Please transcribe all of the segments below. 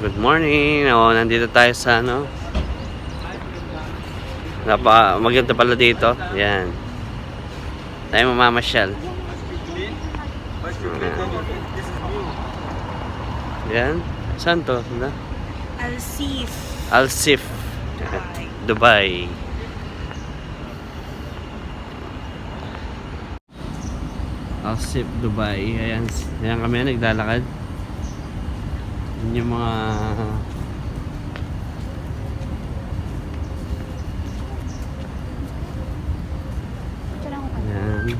Good morning. O, nandito tayo sa ano. Napa, maganda pala dito. Yan. Tayo mamamasyal. Yan. Saan to? Ano? Al-Sif. Al-Sif. Dubai. Al-Sif, Dubai. Ayan, ayan kami naglalakad. Yun yung mga Ayan.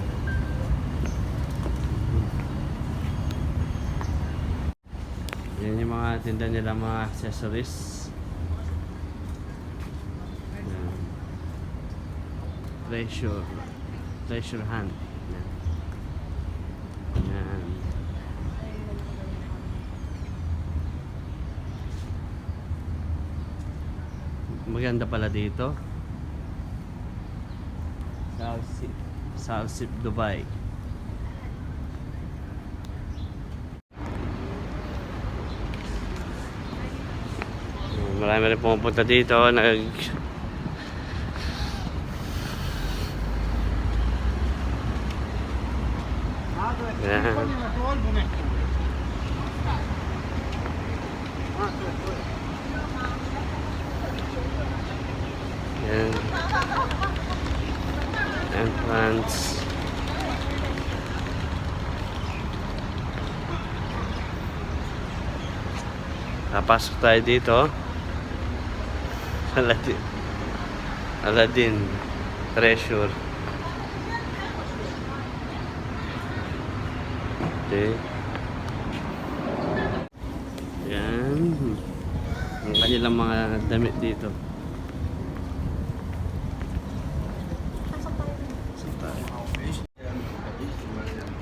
Yan yung mga tinda nila mga accessories. Ayan. Treasure. Treasure hunt. Ayan. Ayan. Maganda pala dito. Sa Alsip, sa Alsip, Dubai. Marami rin pumupunta dito. Nag... Yan. Yan. Entrance. Napasok tayo dito. Aladdin. Aladdin. Treasure. Okay. Yan. Ang kanilang mga damit dito.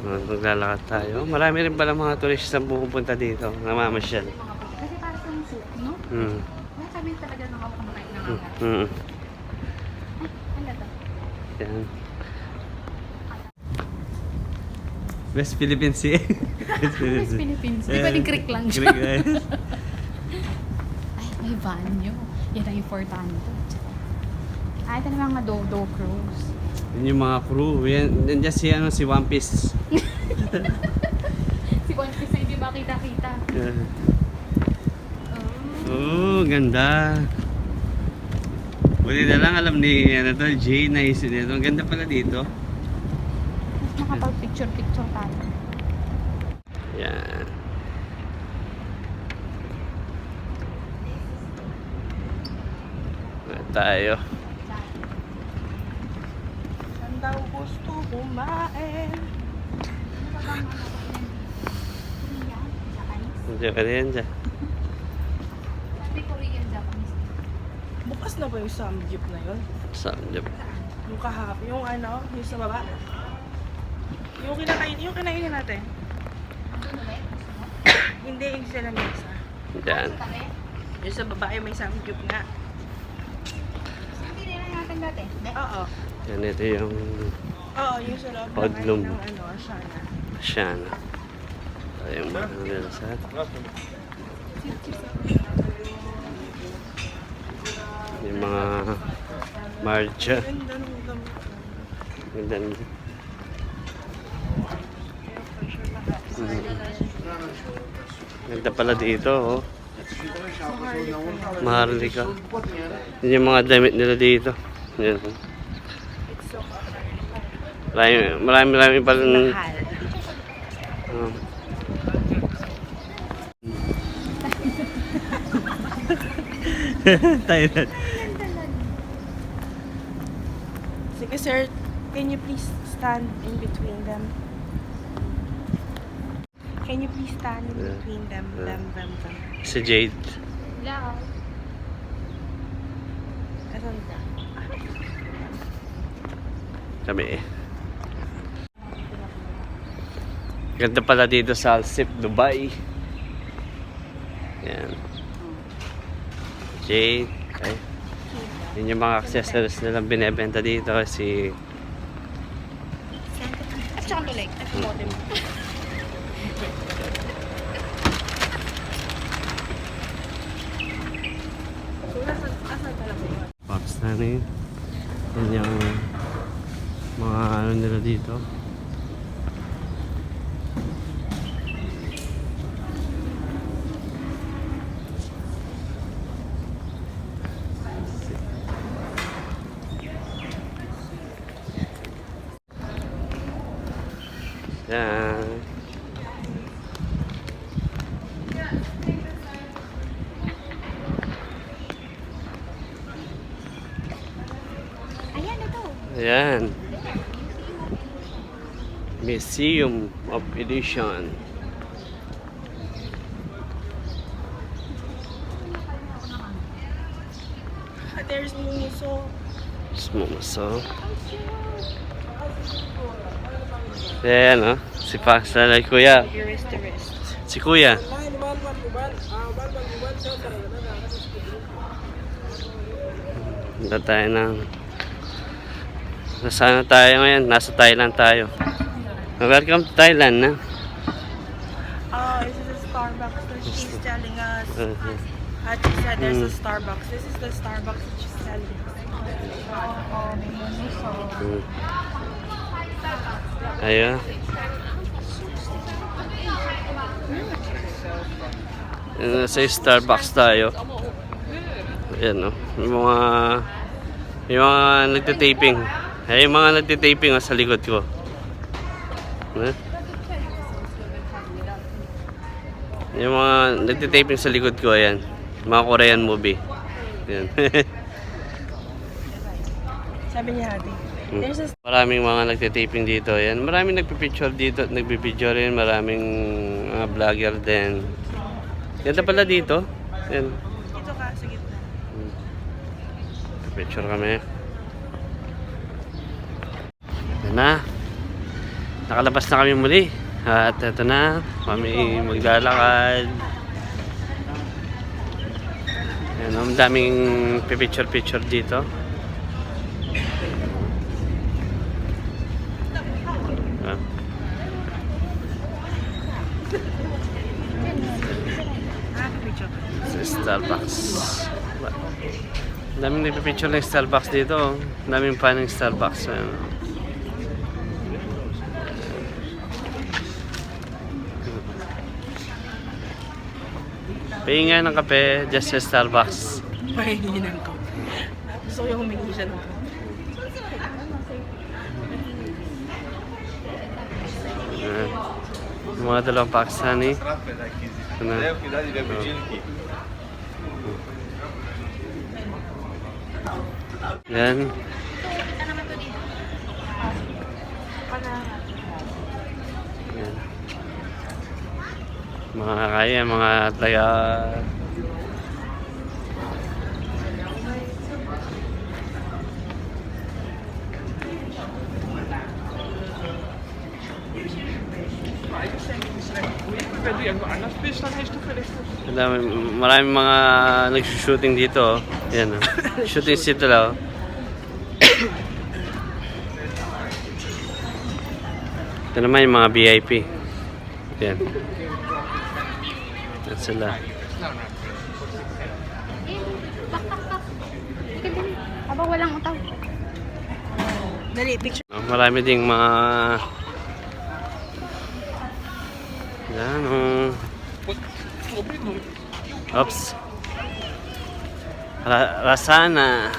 Uh, maglalakad tayo. Marami rin pala mga turista na pupunta dito. Namamasyal. Kasi para sa soup, no? Hmm. Kaya kami talaga nakakamakain ng mga. Hmm. Ano? Yan. West Philippine Sea. West West Philippines. Di Eh, pwedeng creek lang siya. Creek, eh. Ay, may banyo. Yan ang importante. Ay, ito naman mga do-do cruise. Yun yung mga crew. Yan, nandiyan si, ano, si One Piece. Si One Piece na hindi makita-kita. Yeah. Oh. Oh, ganda. Buti na lang alam ni ano to, Jay na isip nito. Ang ganda pala dito. Mas makapag-picture-picture tayo. Yan. Tayo. Daw gusto kumain? Diyan ka rin dyan. Sabi Korean, Japanese. Bukas na ba yung samgyup na yun? Dyan? Yung kahap, yung ano, yung sa baba? Yung kinakain, yung kinainin natin. Hindi, yung sa lamesa. Dyan. Yung sa baba yung may samgyup nga. Hindi na natin dati. Oo. Yan ito yung Oo, yung sa loob ng, Paglum. ng ano, Ashana. Shana. Tayo mga nila sa yung mga marcha. Ganda nung gamit. Ganda nila. Mm. Ganda pala dito, oh. Maharlika. Yun yung mga damit nila dito. Yan. Marami, marami, marami pala. Mahal. Oh. Tayo na. Sige sir, can you please stand in between them? Can you please stand in between them, them, them, them? Si Jade. Hello. Asan ka? Kami. Ganda pala dito sa Alsip, Dubai. Yan. Jade. Ay. Yun yung mga accessories nilang binebenta dito. Si At saka tulig. At Modem. Dito. Yan. Ayan, ito. Ayan. Museum of Edition. There's Muso. Smuso. Ayan, oh. Si Pastor, kuya. Wrist to wrist. Si kuya. Punta tayo ng... Nasaan na tayo ngayon? Nasa Thailand tayo. Welcome to Thailand, na. Oh, this is a Starbucks that she's telling us. Uh, Hachi said there's a Mm. Starbucks. This is the Starbucks that she's telling us. May mm. Ayun. Ayun, Sa Starbucks tayo. Ayan, no. Yung mga... Yung mga nagtitaping. Ay, yung mga nagtitaping oh, sa likod ko. Eh? Yung mga nagtitaping sa likod ko, ayan. Mga Korean movie. Ayan. Sabi niya Happy. Hmm. A Maraming mga nagtitaping dito. Ayan. Maraming nagpipicture dito. Nagbibideo rin. Maraming mga vlogger din. Ganda pala dito. Ayan. dito ka sa gitna. Picture kami. Ito na. Nakalabas na kami muli. At ito na. Kami maglalakad. Ayan, ang daming dito. Ah, picture. Sa Starbucks. Daming nagpipicture ng Starbucks dito. daming fan ng Starbucks. Ayan. Pahinga ng kape, just sa Starbucks. Mahingi ng ko. Gusto ko yung humingi siya ng. Yung mga dalawang Pakistani. Yan. Yan. Mga kaya, mga taga... Madami, maraming mga nagsushooting dito. Oh. Yan oh. Shooting sito lang. Oh. Ito naman yung mga VIP. Yan. Yan sila. Aba, walang utaw. Dali, picture. Oh, marami ding mga... Yan oh. Oops. Ra- Rasana.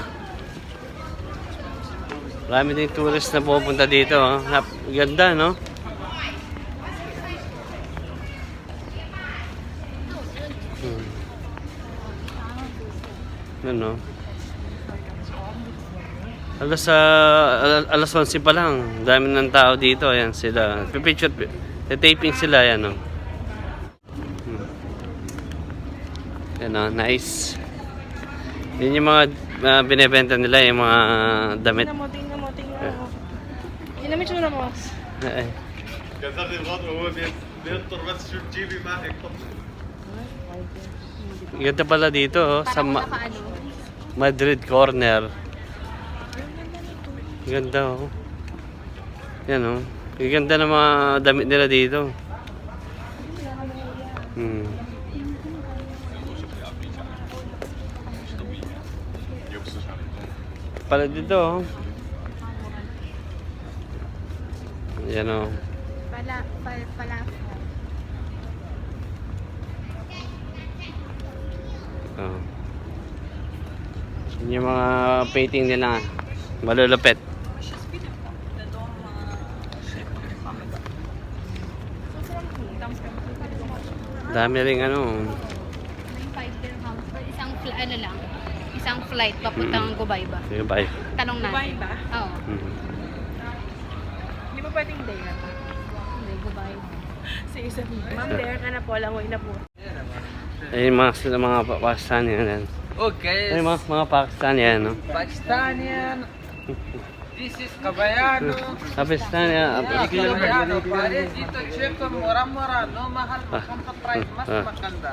Marami ding tourist na pupunta dito. Oh. Ganda, no? Ano? Alas, uh, alas 11 pa lang. Dami ng tao dito. Ayan sila. Pipicture, taping sila. Ayan, oh. Hmm. Yan, oh. Nice. Yan yung mga uh, binibenta nila, yung mga damit. Tingnan mo, tingnan mo, tingnan mo. Yun naman tsura mo. Eh, كسرت الغطا وهو بيت- بينطر بس شو تجيبي معك Ganda pala dito, oh, sa Parang Ma- nakaano. Madrid corner. Ganda, oh. Yan, oh. Ganda ng mga damit nila dito. Hmm. Pala dito, oh. Yan o. Pala, pala, pala. Oh. Yun yung mga painting nila. Malulupit. Dami rin ano. May 5 dirhams per isang, fl- ano lang, isang flight papuntang Dubai ba? Sige, bye. Tanong natin. Dubai ba? Oo. Mhm. Hindi mo pwedeng day na pa. Hindi, Dubai. Sige, sabi. Ma'am, there ka na po. Langoy na po. Ayun mga mga Pa- Pakistani yan. Okay, Ayun mga, mga Pakistani yan. No? Pakistanian. This is Kabayano. Pakistani yan. Kabayano. Pare, dito check mura-mura. No mahal Ah. magkanta price. Mas Ah. maganda.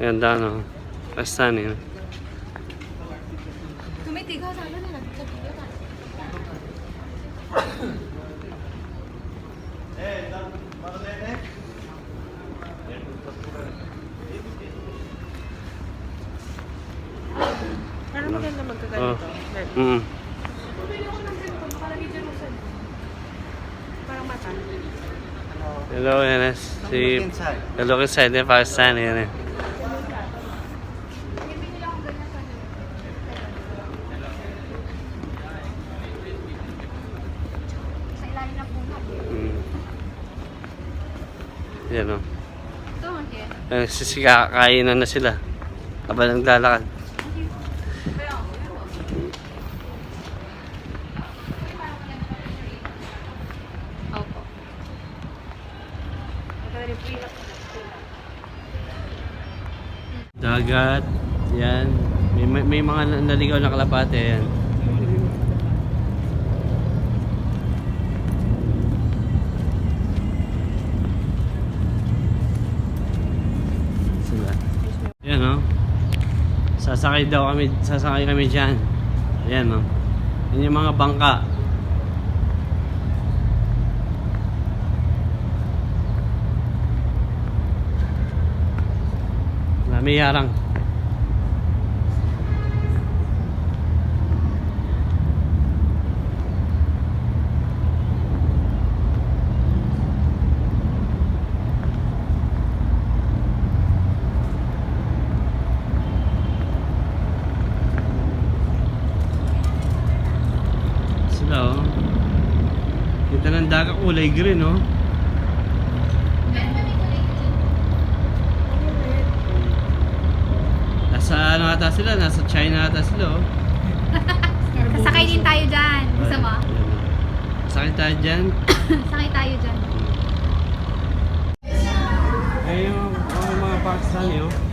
Ganda no. Pakistani yan. Tumitigaw sa ano nila. Ano maganda Oh. magkaganito? Well, Mm. Parang mata. Hello, yan eh. Si... Hello, inside yan eh. Sa ilalim ng puno. Mm. Yan o. Ito, okay. Nagsisika-kainan na sila. Habang naglalakad. Dagat. Yan. May, may, may mga na- naligaw na kalapate yan. Sila. Yan o. Sasakay daw kami, sasakay kami dyan. Yan o. Yan yung mga bangka. Lami yarang. Sila oh. Kita ng dagat kulay green oh. Nasa ano ata sila? Nasa China ata sila oh. Sasakay din tayo dyan. Gusto mo? Sakay tayo dyan. Sakay tayo dyan. Ayun yung mga Pakistani oh.